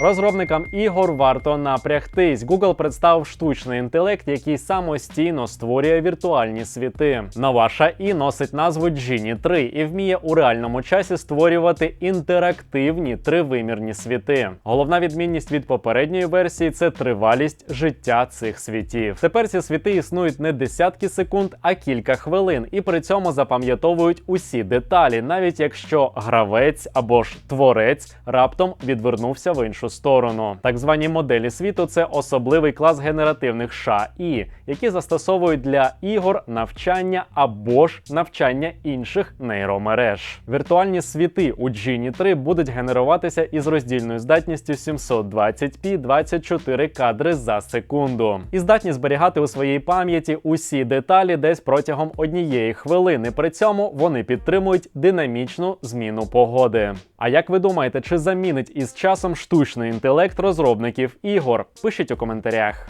Розробникам ігор варто напрягтись. Google представив штучний інтелект, який самостійно створює віртуальні світи. Нова ШАІ носить назву Genie 3 і вміє у реальному часі створювати інтерактивні тривимірні світи. Головна відмінність від попередньої версії це тривалість життя цих світів. Тепер ці світи існують не десятки секунд, а кілька хвилин, і при цьому запам'ятовують усі деталі, навіть якщо гравець або ж творець раптом відвернувся в іншу сторону. Так звані моделі світу це особливий клас генеративних ШАІ, які застосовують для ігор навчання або ж навчання інших нейромереж. Віртуальні світи у Genie 3 будуть генеруватися із роздільною здатністю 720p 24 кадри за секунду, і здатні зберігати у своїй пам'яті усі деталі десь протягом однієї хвилини. При цьому вони підтримують динамічну зміну погоди. А як ви думаєте, чи замінить із часом штучний інтелект розробників ігор? Пишіть у коментарях.